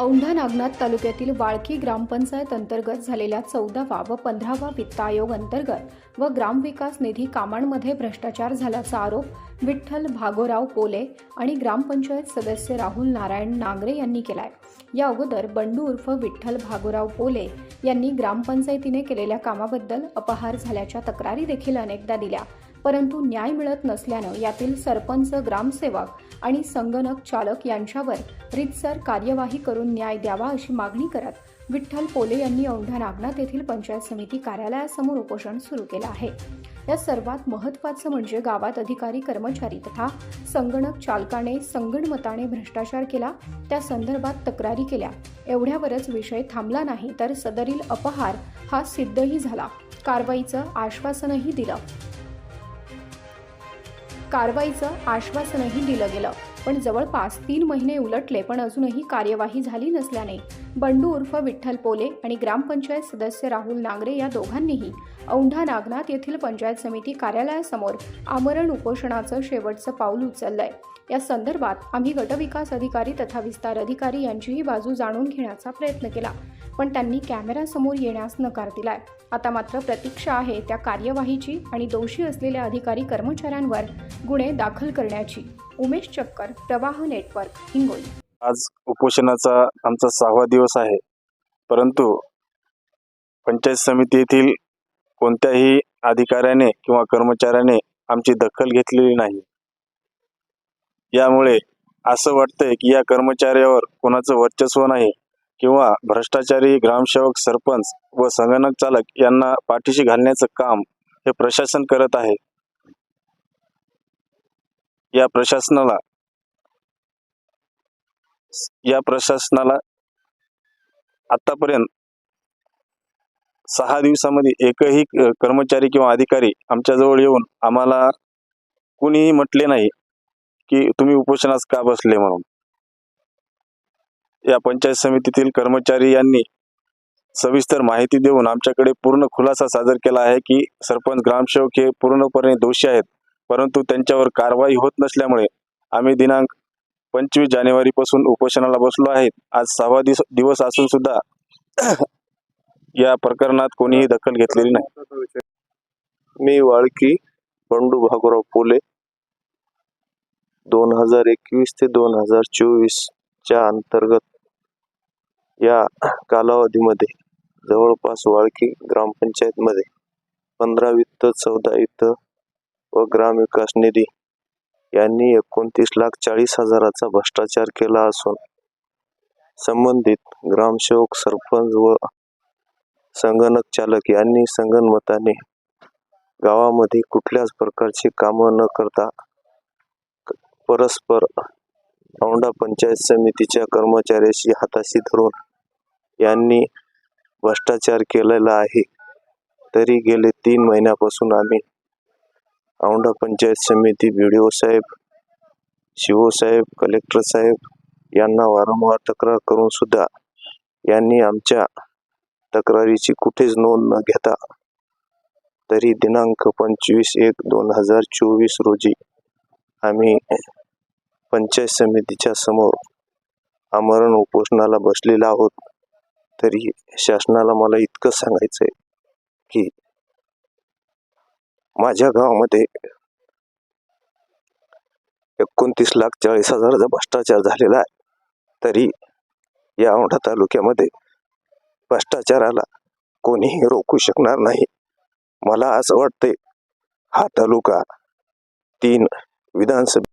औंढा नागनाथ तालुक्यातील वाळकी ग्रामपंचायत अंतर्गत झालेल्या चौदावा व पंधरावा वित्त आयोग अंतर्गत व ग्रामविकास निधी कामांमध्ये भ्रष्टाचार झाल्याचा आरोप विठ्ठल भागोराव पोले आणि ग्रामपंचायत सदस्य राहुल नारायण नांगरे यांनी केलाय. या अगोदर बंडू उर्फ विठ्ठल भागोराव पोले यांनी ग्रामपंचायतीने केलेल्या कामाबद्दल अपहार झाल्याच्या तक्रारी देखील अनेकदा दिल्या. परंतु न्याय मिळत नसल्यानं यातील सरपंच ग्रामसेवक आणि संगणक चालक यांच्यावर रितसर कार्यवाही करून न्याय द्यावा अशी मागणी करत विठ्ठल पोले यांनी औंढा नागनाथ येथील पंचायत समिती कार्यालयासमोर उपोषण सुरू केलं आहे. या सर्वात महत्त्वाचं म्हणजे गावात अधिकारी कर्मचारी तथा संगणक चालकाने संगणमताने भ्रष्टाचार केला त्या संदर्भात तक्रारी केल्या. एवढ्यावरच विषय थांबला नाही तर सदरील अपहार हा सिद्धही झाला. कारवाईचं आश्वासनही दिलं. कारवाईचं आश्वासनही दिलं गेलं. पण जवळपास तीन महिने उलटले पण अजूनही कार्यवाही झाली नसल्याने बंडू उर्फ विठ्ठल पोले आणि ग्रामपंचायत सदस्य राहुल नांगरे या दोघांनीही औंढा नागनाथ येथील पंचायत समिती कार्यालयासमोर आमरण उपोषणाचं शेवटचं पाऊल उचललंय. या संदर्भात आम्ही गटविकास अधिकारी तथा विस्तार अधिकारी यांचीही बाजू जाणून घेण्याचा प्रयत्न केला. पण त्यांनी कॅमेऱ्यासमोर येण्यास नकार दिलाय. आता मात्र प्रतीक्षा आहे त्या कार्यवाहीची आणि दोषी असलेल्या अधिकारी कर्मचाऱ्यांवर गुन्हे दाखल करण्याची. उमेश चक्कर प्रवाह नेटवर्क हिंगोली. आज उपोषणाचा आमचा सहावा दिवस आहे. परंतु पंचायत समितीतील कोणत्याही अधिकाऱ्याने किंवा कर्मचाऱ्याने आमची दखल घेतलेली नाही. यामुळे असं वाटतंय की या कर्मचाऱ्यावर कोणाचं वर्चस्व नाही. किंवा भ्रष्टाचारी ग्रामसेवक सरपंच व संगणक चालक यांना पाठीशी घालण्याचं काम हे प्रशासन करत आहे. या प्रशासनाला या प्रशासनाला आतापर्यंत सहा दिवसामध्ये एकही कर्मचारी किंवा अधिकारी आमच्याजवळ येऊन आम्हाला कुणीही म्हटले नाही की तुम्ही उपोषणास का बसले म्हणून. या पंचायत समितीतील कर्मचारी यांनी सविस्तर माहिती देऊन आमच्याकडे पूर्ण खुलासा सादर केला आहे की सरपंच ग्रामसेवक हे पूर्णपणे दोषी आहेत. परंतु त्यांच्यावर कारवाई होत नसल्यामुळे आम्ही दिनांक पंचवीस जानेवारीपासून उपोषणाला बसलो आहेत आज सहावा दिवस दिवस असून सुद्धा या प्रकरणात कोणीही दखल घेतलेली नाही. मी वाळकी बंडू भागोराव पोले दोन हजार एकवीस ते दोन हजार चोवीस च्या अंतर्गत या कालावधीमध्ये जवळपास वाळकी ग्रामपंचायतमध्ये पंधरा वित्त चौदा वित्त व ग्रामविकास निधी यांनी एकोणतीस लाख चाळीस हजाराचा भ्रष्टाचार केला असून संबंधित ग्रामसेवक सरपंच व संगणक चालक यांनी संगणमताने गावामध्ये कुठल्याच प्रकारची कामं न करता परस्पर औंढा पंचायत समितीच्या कर्मचाऱ्याशी हाताशी धरून यांनी भ्रष्टाचार केलेला आहे. तरी गेले तीन महिन्यापासून आम्ही औंढा पंचायत समिती बी डी ओ साहेब शिवो साहेब कलेक्टर साहेब यांना वारंवार तक्रार करून सुद्धा यांनी आमच्या तक्रारीची कुठेच नोंद न घेता तरी दिनांक पंचवीस एक दोन हजार चोवीस रोजी आम्ही पंचायत समितीच्या समोर आमरण उपोषणाला बसलेला आहोत तरी शासनाला मला इतकं सांगायचं आहे की माझ्या गावामध्ये एकोणतीस लाख चाळीस हजाराचा भ्रष्टाचार झालेला आहे. तरी या औंढा तालुक्यामध्ये भ्रष्टाचाराला कोणीही रोखू शकणार नाही. मला असं वाटते हा तालुका तीन विधानसभा